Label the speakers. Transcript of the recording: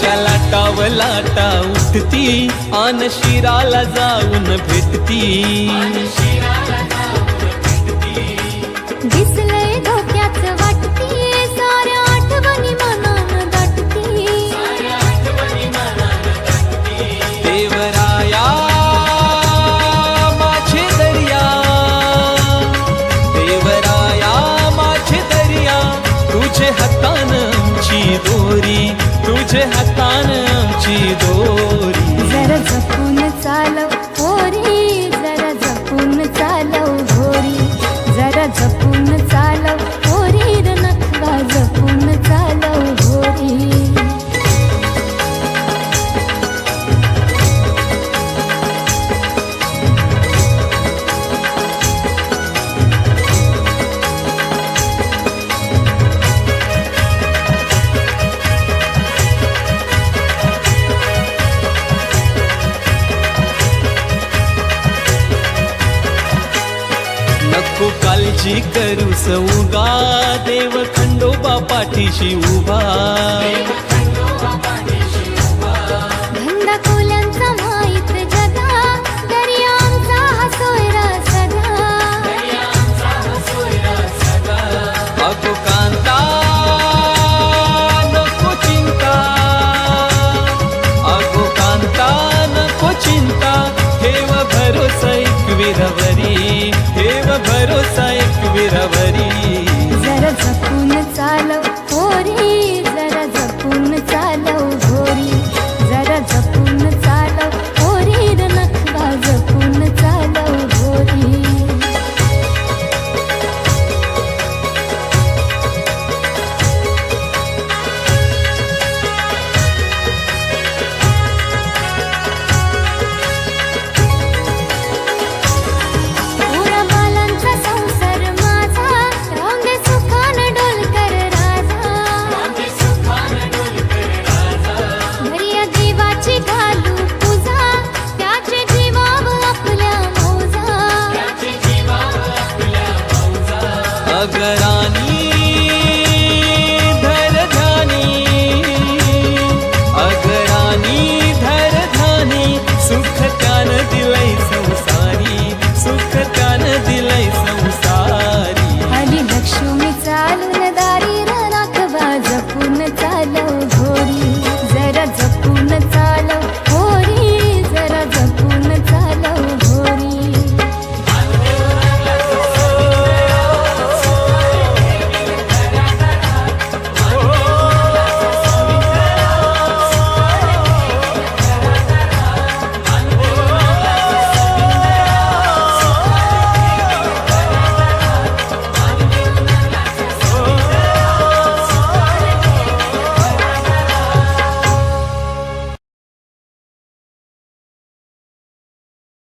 Speaker 1: श्याला टावला टा उठती आन शिराला जाऊन भेटती. तुझे हातान आमची दोरी.
Speaker 2: जरा जपून चालव होरी जरा जपून चालव होरी जरा जपून
Speaker 1: काळजी करूस उगा देव खंडोबा पाठीशी उभा.
Speaker 2: धंदा कोल्यांचा माहीत जगा दर्या आमचा सोयरा सदा.
Speaker 1: अगो कांता नको चिंता. अगो कांता नको चिंता. ठेव भरोसा एक ठेव भरोसा एक विरवरी जगरानी